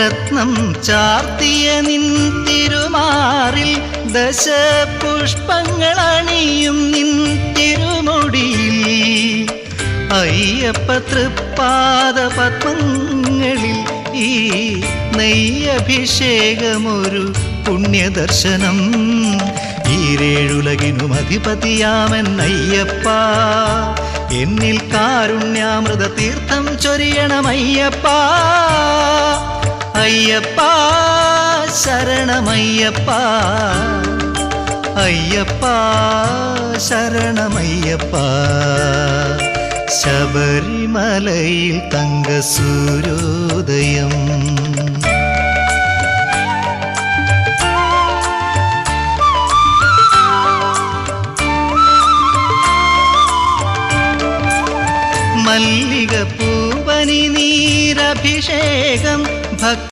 രത്നം ചാർത്തിയ നിൻ തിരുമാറിൽ ദശ പുഷ്പങ്ങളണിയും നിൻ തിരുമുടിയിൽ. അയ്യപ്പ തൃപ്പാദ പത്മങ്ങളിൽ ഈ നെയ്യഭിഷേകമൊരു പുണ്യദർശനം. ഈരേഴുലകിനും അധിപതിയാമൻ അയ്യപ്പ. എന്നിൽ കാരുണ്യാമൃത തീർത്ഥം ചൊരിയണമയ്യപ്പ. അയ്യപ്പ ശരണമയ്യപ്പ. അയ്യപ്പ ശരണമയ്യപ്പ. ശബരിമലയിൽ തങ്കസൂര്യോദയം. മല്ലിക പൂവനി നീരഭിഷേകം ഭക്തി